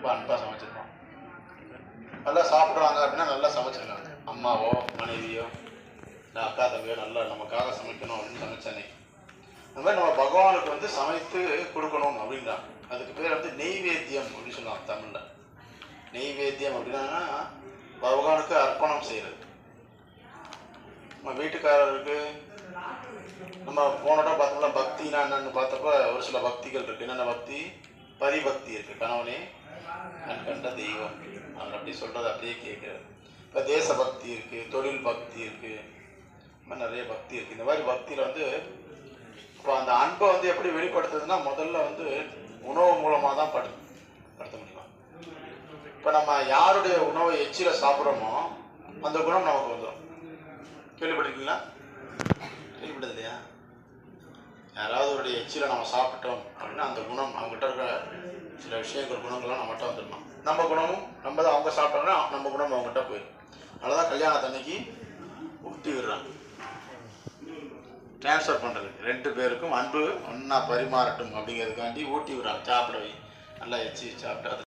ரொம்ப அன்பாக சமைச்சிருப்பான் நல்லா சாப்பிட்றாங்க அப்படின்னா நல்லா சமைச்சிருக்காங்க. அம்மாவோ மனைவியோ இல்லை அக்கா தம்பியோ நல்லா நமக்காக சமைக்கணும் அப்படின்னு சமைச்சனை அந்த மாதிரி நம்ம பகவானுக்கு வந்து சமைத்து கொடுக்கணும் அப்படின்றான் அதுக்கு பேர் வந்து நெய்வேத்தியம் அப்படின்னு சொல்லலாம் தமிழில். நெய்வேத்தியம் அப்படின்னா பகவானுக்கு அர்ப்பணம் செய்கிறது நம்ம வீட்டுக்காரருக்கு நம்ம போனோட பார்த்தோம்னா பக்தினா என்னன்னு பார்த்தப்ப ஒரு சில பக்திகள் இருக்குது என்னென்ன பக்தி? பரிபக்தி இருக்குது கணவனே கண் கண்ட தெய்வம். அவர் அப்படி சொல்கிறது அப்படியே கேட்குறது இப்போ தேச பக்தி இருக்குது தொழில் பக்தி இருக்குது இந்த மாதிரி நிறைய பக்தி இருக்குது இந்த மாதிரி பக்தியில் வந்து இப்போ அந்த அன்பை வந்து எப்படி வெளிப்படுத்துறதுன்னா முதல்ல வந்து உணவு மூலமாக தான் படு படுத்த முடியும். இப்போ நம்ம யாருடைய உணவை எச்சில சாப்பிட்றோமோ அந்த குணம் நமக்கு வந்துடும் கேள்விப்பட்டிருக்கீங்களா? கேள்விப்பட்டது இல்லையா யாராவது ஒரு எச்சில நம்ம சாப்பிட்டோம் அப்படின்னா அந்த குணம் அவங்ககிட்ட இருக்கிற சில விஷயங்கள் குணங்கள்லாம் நம்மகிட்ட வந்துடணும் நம்ம குணமும் நம்ம தான் அவங்க சாப்பிட்டோம்னா நம்ம குணம் அவங்ககிட்ட போயிடும். அதனால கல்யாணத்தன்னைக்கு ஊட்டி விடுறாங்க. ட்ரான்ஸ்ஃபர் பண்ணுறது ரெண்டு பேருக்கும் அன்பு ஒன்றா பரிமாறட்டும் அப்படிங்கிறதுக்காண்டி ஊட்டி விடுறாங்க. சாப்பிடவே நல்லா எச்சி சாப்பிட்டு